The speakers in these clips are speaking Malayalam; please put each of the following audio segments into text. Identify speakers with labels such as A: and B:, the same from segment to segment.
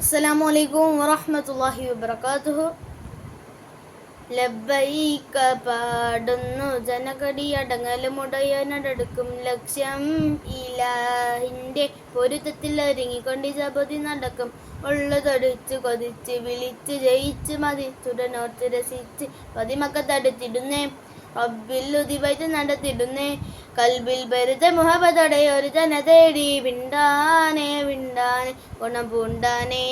A: السلام عليكم ورحمة الله وبركاته ലബ്ബൈക്ക പാടുന്നു ജനകടിയടങ്ങലുമുടയനടുക്കും ലക്ഷ്യം ഇലാഹിന്റെ പൊരുത്തത്തിൽ ഒരുങ്ങിക്കൊണ്ട് ജപതി നടക്കും ഉള്ളതൊടിച്ച് കൊതിച്ച് വിളിച്ച് ജയിച്ച് മതിച്ചുടനോർത്ത് രസിച്ച് പതിമക്ക തടുത്തിടുന്നേ റബ്ബിൽ ഉതിവൈത്ത് നടത്തിടുന്നേ കൽബിൽ വെറുതെ മുഹബതോടെ ഒരു ജന തേടി വിണ്ടാനെ വിണ്ടാനെ ഗുണം പൂണ്ടാനേ.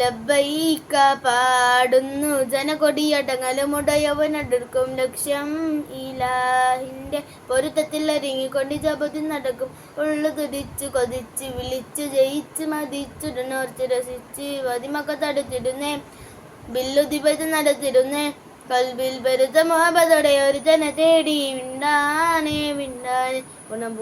A: ലബൈക്ക പാടുന്നു ജനകൊടിയടങ്ങലുമുടയവനടുക്കും ലക്ഷ്യം ഇലാഹിന്റെ പൊരുത്തത്തിൽ ഒരുങ്ങിക്കൊണ്ട് ജപതി നടക്കും. ഉള്ളു തുടിച്ചു കൊതിച്ച് വിളിച്ച് ജയിച്ച് മതിച്ചുടനോർച്ച് രസിച്ച് വതിമൊക്കെ തടുത്തിടുന്നേ. ബില്ലുതിപത് നടത്തിടുന്നേ. കൽബിൽ വെറുത മുഹബതോടെ ഒരു ജന തേടി വിണ്ടാനേ വിണ്ടാനേ ഗുണം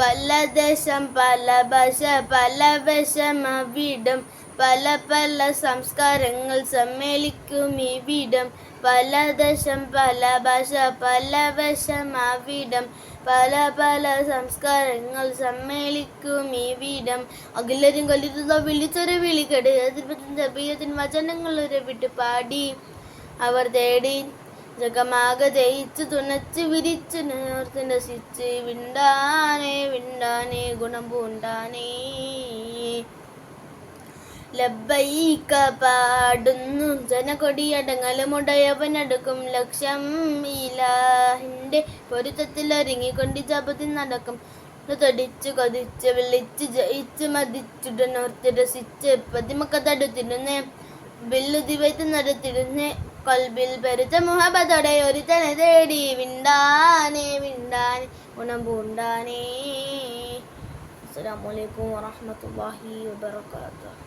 A: പല ദേശം പല ഭാഷ പല വശം അവിടം. പല പല സംസ്കാരങ്ങൾ സമ്മേളിക്കും ഇവിടം. പല ദേശം പല ഭാഷ പല വശം അവിടം. പല പല സംസ്കാരങ്ങൾ സമ്മേളിക്കും ഇവിടം അഖിലരും കൊല്ലുന്ന വിളിച്ചൊരു വിളിക്കട് അതിന് വചനങ്ങൾ വിട്ട് പാടി. അവർ തേടി ജഗമാകെ ജയിച്ചു തുണച്ച് വിരിച്ചു നേർത്ത് നശിച്ച് വിണ്ടാനേ വിണ്ടാനേ ഗുണം പൂണ്ടാനേ. ലബ്ബൈക്ക പാടുന്നു. ജനകൊടിയടങ്ങലുമുടയവനടുക്കും ലക്ഷം ഇലാഹിന്റെ പൊരുത്തത്തിൽ ഒരുങ്ങിക്കൊണ്ട് ജപത്തിൽ നടക്കും. തൊടിച്ച് കൊതിച്ച് വിളിച്ച് ജയിച്ച് മതിച്ചുടനോർത്ത് രസിച്ച് പതിമക്ക തടുത്തിരുന്നേ ബില്ലുതിവൈത്ത് നടത്തിരുന്ന് കൽബിൽ പെരുത്ത മുഹബത്തോടെ ഒരു തന്നെ തേടി വിണ്ടാനേ വിണ്ടാനെ ഗുണം പൂണ്ടാനേ. അസ്സലാമു അലൈക്കും വറഹ്മത്തുള്ളാഹി വബറകാതുഹു.